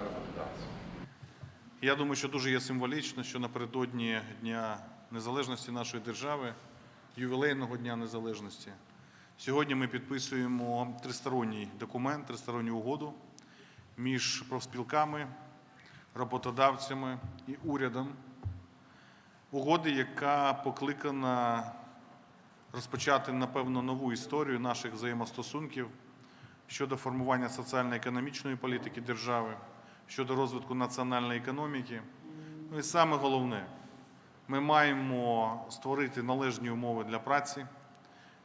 роботодавців. Я думаю, що дуже є символічно, що напередодні Дня Незалежності нашої держави, ювілейного Дня Незалежності, сьогодні ми підписуємо тристоронній документ, тристоронню угоду між профспілками, роботодавцями і урядом. Угоди, яка покликана розпочати, напевно, нову історію наших взаємостосунків щодо формування соціально-економічної політики держави, щодо розвитку національної економіки. Ну і саме головне, ми маємо створити належні умови для праці,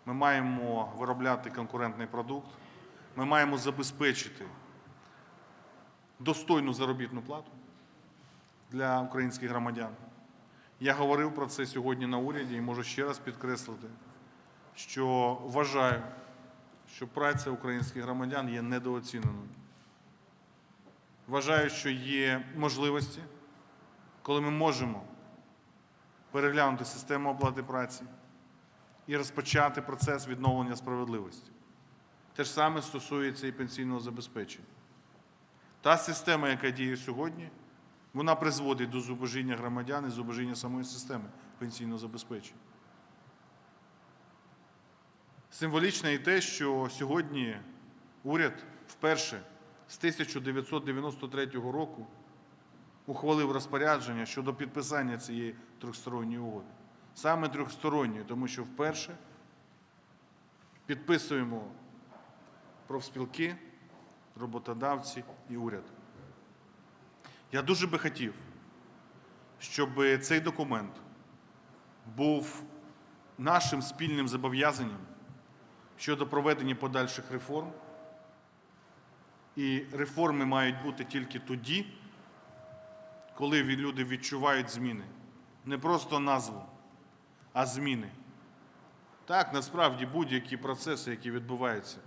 ми маємо виробляти конкурентний продукт, ми маємо забезпечити достойну заробітну плату для українських громадян. Я говорив про це сьогодні на уряді і можу ще раз підкреслити, що вважаю, що праця українських громадян є недооціненою. Вважаю, що є можливості, коли ми можемо переглянути систему оплати праці і розпочати процес відновлення справедливості. Те ж саме стосується і пенсійного забезпечення. Та система, яка діє сьогодні, вона призводить до зубожіння громадян і зубожіння самої системи пенсійного забезпечення. Символічно і те, що сьогодні уряд вперше з 1993 року ухвалив розпорядження щодо підписання цієї трьохсторонньої угоди. Саме трьохсторонньої, тому що вперше підписуємо профспілки, роботодавці і уряд. Я дуже би хотів, щоб цей документ був нашим спільним зобов'язанням щодо проведення подальших реформ. І реформи мають бути тільки тоді, коли люди відчувають зміни. Не просто назву, а зміни. Так, насправді будь-які процеси, які відбуваються,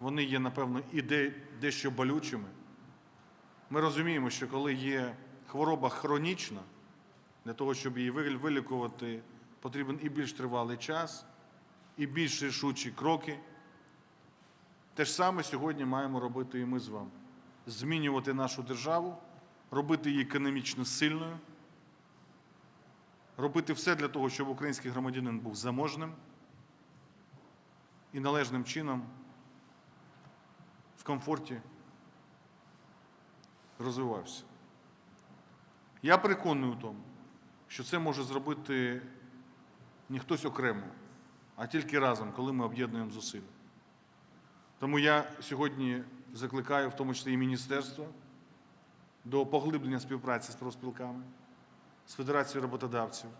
вони є, напевно, і де- дещо болючими. Ми розуміємо, що коли є хвороба хронічна, для того, щоб її вилікувати, потрібен і більш тривалий час, і більш рішучі кроки. Те ж саме сьогодні маємо робити і ми з вами. Змінювати нашу державу, робити її економічно сильною, робити все для того, щоб український громадянин був заможним і належним чином в комфорті розвивався. Я переконаний у тому, що це може зробити не хтось окремо, а тільки разом, коли ми об'єднуємо зусилля. Тому я сьогодні закликаю, в тому числі і міністерство, до поглиблення співпраці з профспілками, з Федерацією роботодавців,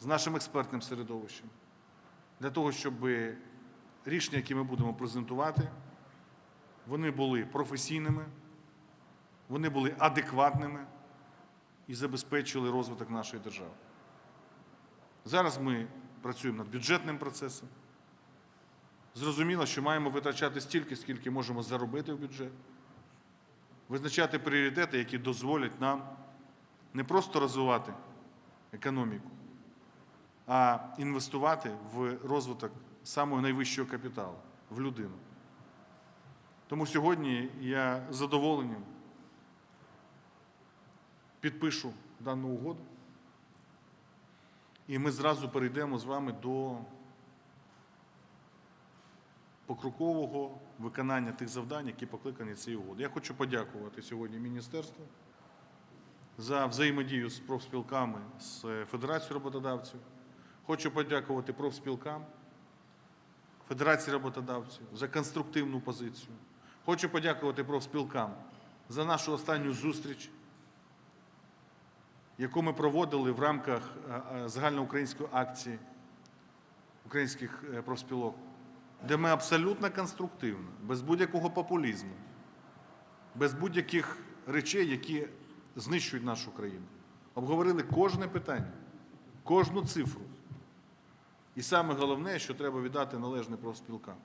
з нашим експертним середовищем, для того, щоб рішення, які ми будемо презентувати, вони були професійними, вони були адекватними і забезпечили розвиток нашої держави. Зараз ми працюємо над бюджетним процесом. Зрозуміло, що маємо витрачати стільки, скільки можемо заробити в бюджет, визначати пріоритети, які дозволять нам не просто розвивати економіку, а інвестувати в розвиток самого найвищого капіталу в людину. Тому сьогодні я з задоволенням підпишу дану угоду, і ми зразу перейдемо з вами до покрокового виконання тих завдань, які покликані цією угодою. Я хочу подякувати сьогодні міністерству за взаємодію з профспілками, з Федерацією роботодавців. Хочу подякувати профспілкам, Федерації роботодавців за конструктивну позицію. Хочу подякувати профспілкам за нашу останню зустріч, яку ми проводили в рамках е, е, загальноукраїнської акції українських е, профспілок, де ми абсолютно конструктивно, без будь-якого популізму, без будь-яких речей, які знищують нашу країну, обговорили кожне питання, кожну цифру. І саме головне, що треба віддати належне профспілкам.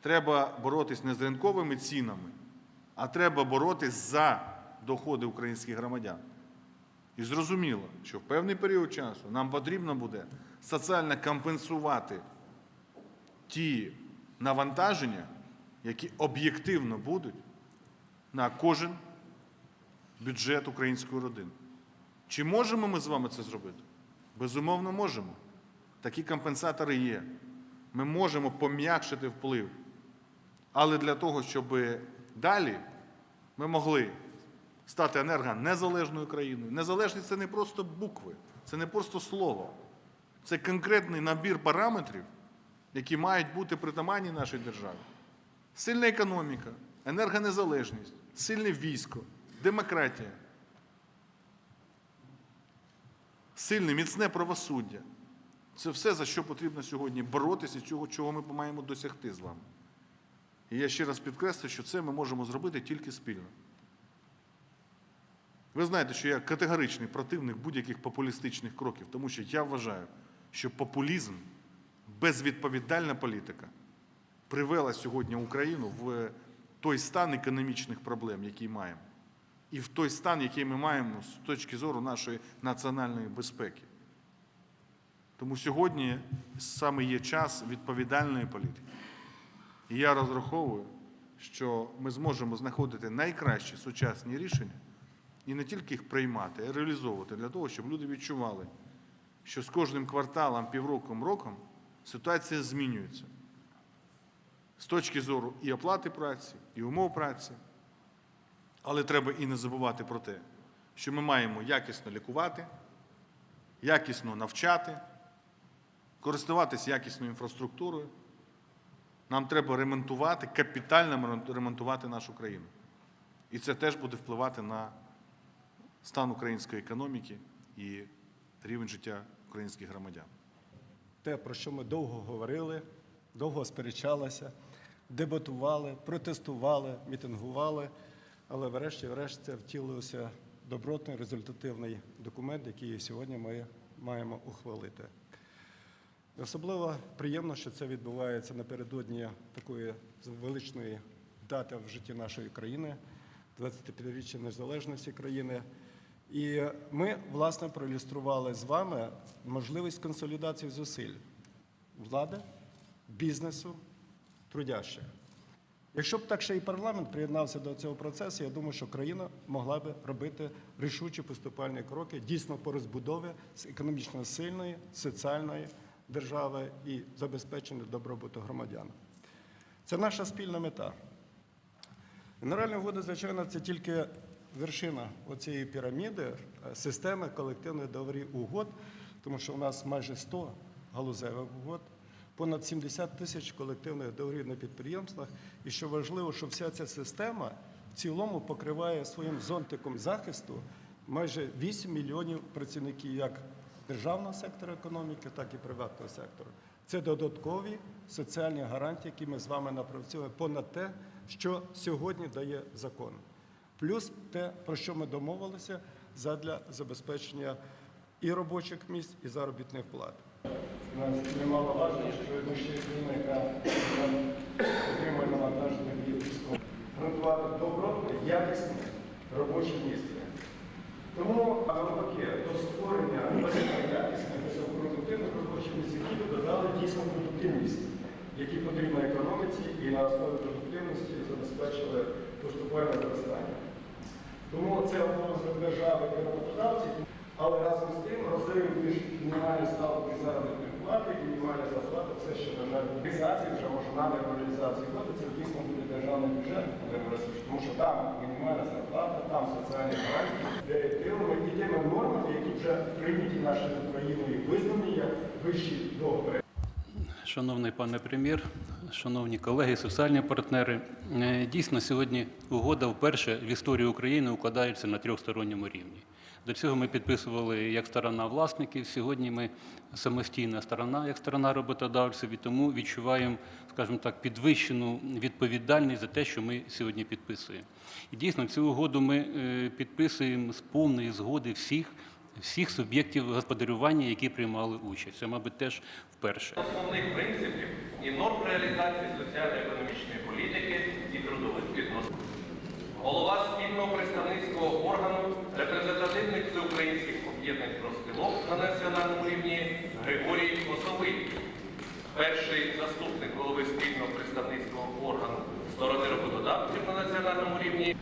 Треба боротись не з ринковими цінами, а треба боротись за доходи українських громадян. І зрозуміло, що в певний період часу нам потрібно буде соціально компенсувати ті навантаження, які об'єктивно будуть на кожен бюджет української родини. Чи можемо ми з вами це зробити? Безумовно, можемо. Такі компенсатори є. Ми можемо пом'якшити вплив. Але для того, щоб далі ми могли стати енергонезалежною країною. Незалежність це не просто букви, це не просто слово. Це конкретний набір параметрів, які мають бути притаманні нашій державі. Сильна економіка, енергонезалежність, сильне військо, демократія, сильне, міцне правосуддя. Це все, за що потрібно сьогодні боротися, і цього, чого ми маємо досягти з вами. І я ще раз підкреслю, що це ми можемо зробити тільки спільно. Ви знаєте, що я категоричний противник будь-яких популістичних кроків, тому що я вважаю, що популізм, безвідповідальна політика привела сьогодні Україну в той стан економічних проблем, який маємо, і в той стан, який ми маємо з точки зору нашої національної безпеки. Тому сьогодні саме є час відповідальної політики. І я розраховую, що ми зможемо знаходити найкращі сучасні рішення і не тільки їх приймати, а реалізовувати для того, щоб люди відчували, що з кожним кварталом, півроком, роком ситуація змінюється з точки зору і оплати праці, і умов праці. Але треба і не забувати про те, що ми маємо якісно лікувати, якісно навчати, користуватися якісною інфраструктурою. Нам треба ремонтувати, капітально ремонтувати нашу країну. І це теж буде впливати на стан української економіки і рівень життя українських громадян. те, про що ми довго говорили, довго сперечалися, дебатували, протестували, мітингували, але врешті-решт це втілився добротний результативний документ, який сьогодні ми маємо ухвалити. Особливо приємно, що це відбувається напередодні такої величної дати в житті нашої країни, 25-річчя незалежності країни. І ми, власне, проілюстрували з вами можливість консолідації зусиль влади, бізнесу, трудящих. Якщо б так ще і парламент приєднався до цього процесу, я думаю, що країна могла б робити рішучі поступальні кроки дійсно по розбудові економічно сильної, соціальної держави і забезпечення добробуту громадян. Це наша спільна мета. Генеральна угода, звичайно, це тільки вершина оцієї піраміди е, системи колективних договорів угод, тому що у нас майже 100 галузевих угод, понад 70 тисяч колективних договорів на підприємствах. І що важливо, що вся ця система в цілому покриває своїм зонтиком захисту майже 8 мільйонів працівників як державного сектору економіки, так і приватного сектору. Це додаткові соціальні гарантії, які ми з вами напрацьовуємо понад те, що сьогодні дає закон. Плюс те, про що ми домовилися задля забезпечення і робочих місць, і заробітних плат. У нас немало важливо, що ми ще країна, яка отримує навантаження від військових. Гарантувати добротне, якісне робоче місце. Тому навпаки, до створення високоякісних, високопродуктивних робочих місць, які би додали дійсно продуктивність, які потрібно економіці і на основі продуктивності забезпечили поступальне зростання. Тому це обов'язок держави і роботодавців, але разом з тим розрив між мінімальною ставкою заробітної плати і мінімальною зарплати все ще на реалізації, вже може на реалізації роботи, це дійсно буде державний бюджет, тому що там мінімальна зарплата, там соціальні гарантії, і тими нормами, які вже прийняті нашою Україною і визнані як вищі договори. Шановний пане прем'єр, шановні колеги, соціальні партнери, е, дійсно сьогодні угода вперше в історії України укладається на трьохсторонньому рівні. До цього ми підписували як сторона власників. Сьогодні ми самостійна сторона, як сторона роботодавців, і тому відчуваємо, скажімо так, підвищену відповідальність за те, що ми сьогодні підписуємо. І дійсно цю угоду ми е, підписуємо з повної згоди всіх. Всіх суб'єктів господарювання, які приймали участь, це, мабуть, теж вперше. основних принципів і норм реалізації соціально-економічної політики і трудових відносин. Голова спільного представницького органу репрезентативних всеукраїнських об'єднань профспілок на національному рівні Григорій Осовий. Перший заступник голови спільного представницького органу сторони роботодавців на національному рівні